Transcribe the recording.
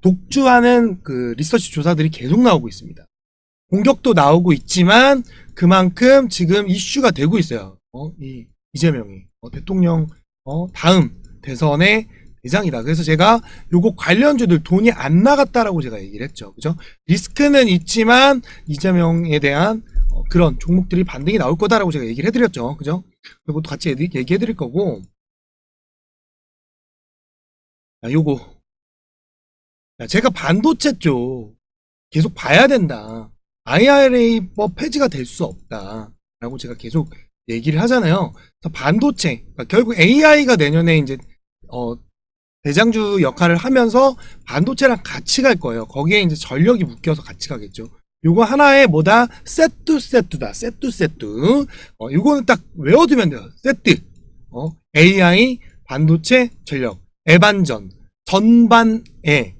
독주하는 그 리서치 조사들이 계속 나오고 있습니다. 공격도 나오고 있지만 그만큼 지금 이슈가 되고 있어요. 어, 이 이재명이 어, 대통령 어, 다음 대선의 대장이다. 그래서 제가 요거 관련주들 돈이 안 나갔다라고 제가 얘기를 했죠. 그죠? 리스크는 있지만 이재명에 대한 어, 그런 종목들이 반등이 나올 거다라고 제가 얘기를 해드렸죠. 그죠? 그리고 또 같이 얘기- 얘기해드릴 거고. 자, 요거. 자, 제가 반도체 쪽 계속 봐야 된다. IRA법 폐지가 될 수 없다. 라고 제가 계속 얘기를 하잖아요. 반도체, 그러니까 결국 AI가 내년에 이제, 어, 대장주 역할을 하면서 반도체랑 같이 갈 거예요. 거기에 이제 전력이 묶여서 같이 가겠죠. 요거 하나의 뭐다? 세트 세트다. 세트 세트. 어, 요거는 딱 외워두면 돼요. 세트. 어, AI, 반도체, 전력, 애반전, 전반에